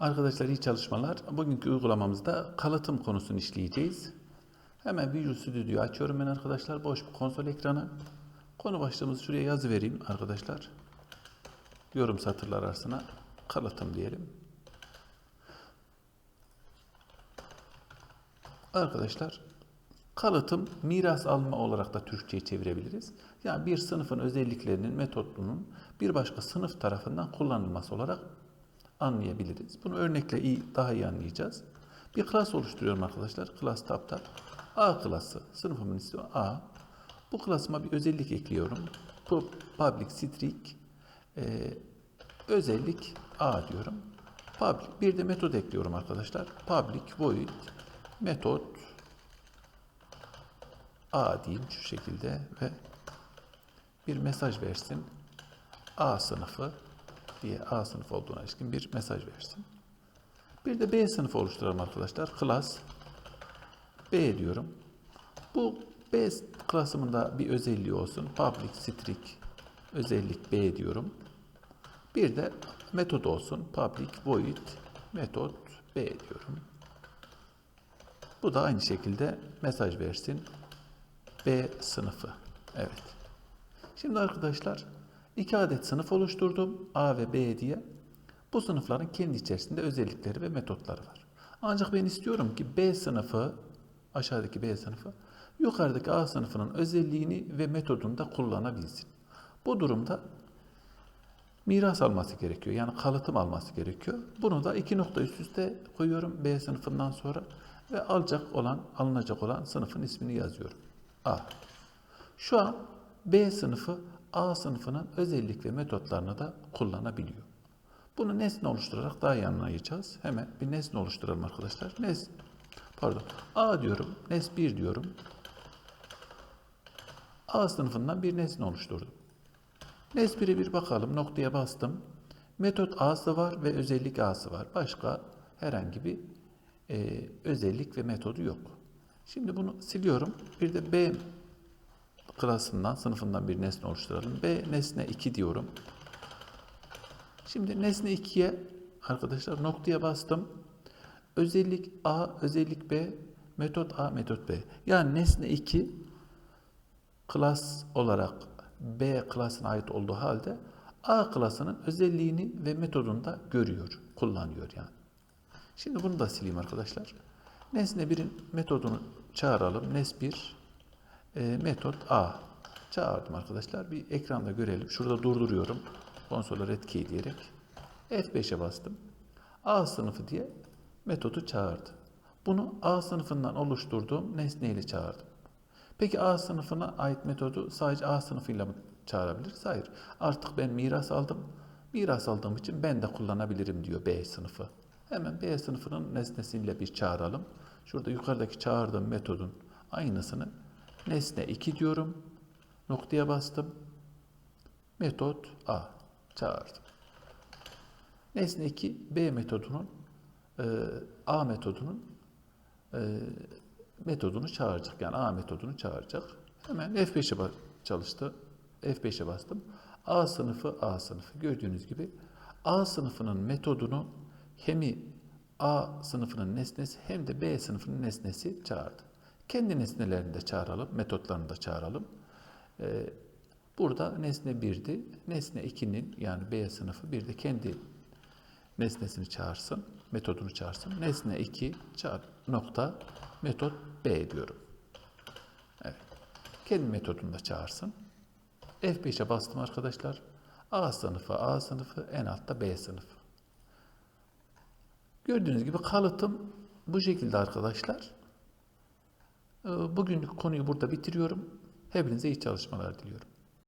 Arkadaşlar iyi çalışmalar. Bugünkü uygulamamızda kalıtım konusunu işleyeceğiz. Hemen Visual Studio'yu açıyorum ben arkadaşlar. Boş bir konsol ekranı. Konu başlığımızı şuraya yazı vereyim arkadaşlar. Yorum satırlar arasına kalıtım diyelim. Arkadaşlar kalıtım miras alma olarak da Türkçe'ye çevirebiliriz. Yani bir sınıfın özelliklerinin metodunun bir başka sınıf tarafından kullanılması olarak anlayabiliriz. Bunu örnekle iyi, daha iyi anlayacağız. Bir klas oluşturuyorum arkadaşlar. Class tab'da A klası. Sınıfımın ismi A. Bu klasıma bir özellik ekliyorum. Public string e, özellik A diyorum. Public bir de metod ekliyorum arkadaşlar. Public void metod A diyeyim şu şekilde ve bir mesaj versin. A sınıfı diye A sınıfı olduğuna ilişkin bir mesaj versin. Bir de B sınıfı oluşturalım arkadaşlar. Class B diyorum. Bu B klasımın da bir özelliği olsun. Public string özellik B diyorum. Bir de metod olsun. Public void metod B diyorum. Bu da aynı şekilde mesaj versin. B sınıfı. Evet. Şimdi arkadaşlar iki adet sınıf oluşturdum. A ve B diye. Bu sınıfların kendi içerisinde özellikleri ve metotları var. Ancak ben istiyorum ki B sınıfı, aşağıdaki B sınıfı, yukarıdaki A sınıfının özelliğini ve metodunu da kullanabilsin. Bu durumda miras alması gerekiyor. Yani kalıtım alması gerekiyor. Bunu da iki nokta üst üste koyuyorum B sınıfından sonra ve alacak olan, alınacak olan sınıfın ismini yazıyorum. A. Şu an B sınıfı A sınıfının özellik ve metotlarını da kullanabiliyor. Bunu nesne oluşturarak daha iyi anlayacağız. Hemen bir nesne oluşturalım arkadaşlar. Nes pardon. A diyorum. Nes 1 diyorum. A sınıfından bir nesne oluşturdum. Nes 1'e bir bakalım. Noktaya bastım. Metot A'sı var ve özellik A'sı var. Başka herhangi bir e, özellik ve metodu yok. Şimdi bunu siliyorum. Bir de B klasından, sınıfından bir nesne oluşturalım. B nesne 2 diyorum. Şimdi nesne 2'ye arkadaşlar noktaya bastım. Özellik A, özellik B, metot A, metot B. Yani nesne 2 klas olarak B klasına ait olduğu halde A klasının özelliğini ve metodunu da görüyor, kullanıyor yani. Şimdi bunu da sileyim arkadaşlar. Nesne 1'in metodunu çağıralım. Nes 1 e, metot A. Çağırdım arkadaşlar. Bir ekranda görelim. Şurada durduruyorum. Konsola red key diyerek. F5'e bastım. A sınıfı diye metodu çağırdı. Bunu A sınıfından oluşturduğum nesneyle çağırdım. Peki A sınıfına ait metodu sadece A sınıfıyla mı çağırabiliriz? Hayır. Artık ben miras aldım. Miras aldığım için ben de kullanabilirim diyor B sınıfı. Hemen B sınıfının nesnesiyle bir çağıralım. Şurada yukarıdaki çağırdığım metodun aynısını nesne 2 diyorum. Noktaya bastım. Metot A çağırdım. Nesne 2 B metodunun e, A metodunun e, metodunu çağıracak. Yani A metodunu çağıracak. Hemen F5'e ba- çalıştı. F5'e bastım. A sınıfı A sınıfı. Gördüğünüz gibi A sınıfının metodunu hem A sınıfının nesnesi hem de B sınıfının nesnesi çağırdı. Kendi nesnelerini de çağıralım, metotlarını da çağıralım. Ee, burada nesne 1'di. Nesne 2'nin yani B sınıfı bir de kendi nesnesini çağırsın, metodunu çağırsın. Nesne 2 çağır nokta metot B diyorum. Evet. Kendi metodunu da çağırsın. F5'e bastım arkadaşlar. A sınıfı, A sınıfı, en altta B sınıfı. Gördüğünüz gibi kalıtım bu şekilde arkadaşlar. Ee, Bugünlük konuyu burada bitiriyorum. Hepinize iyi çalışmalar diliyorum.